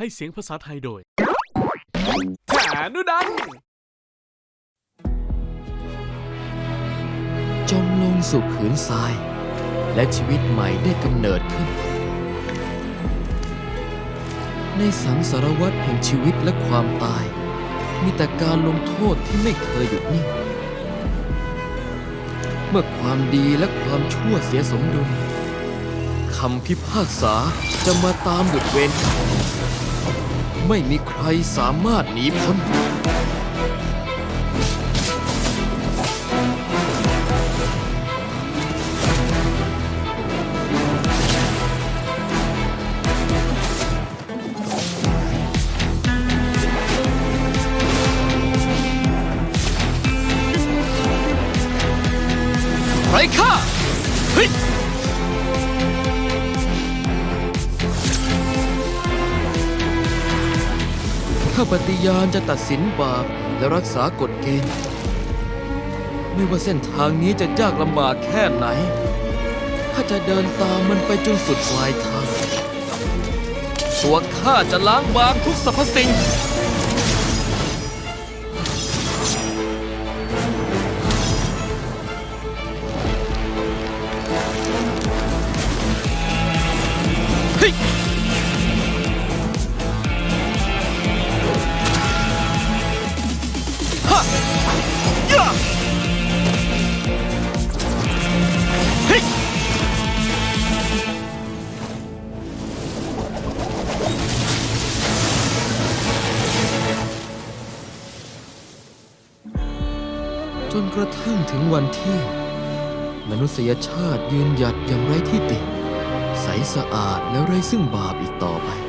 ให้เสียงภาษาไทยโดยแขนุดัน จมลงสู่ผืนทราย และชีวิตใหม่ได้กำเนิดขึ้น ในสังสารวัตรแห่งชีวิตและความตาย มีแต่การลงโทษที่ไม่เคยหยุดนิ่ง เมื่อความดีและความชั่วเสียสมดุลคำพิพากษาจะมาตามบุตรเวรกรรม ไม่มีใครสามารถหนีพ้น ไรค่าเฮ้ย ถ้าปฏิญาณจะตัดสินบาปและรักษากฎเกณฑ์ ไม่ว่าเส้นทางนี้จะยากลำบากแค่ไหน ข้าจะเดินตามมันไปจนสุดปลายทางตัวข้าจะล้างบางทุกสรรพสิ่งเจนกระทั่งถึงวันที่ มนุษยชาติยืนหยัดอย่างไร้ที่ติ ใสสะอาดและไร้ซึ่งบาปอีกต่อไป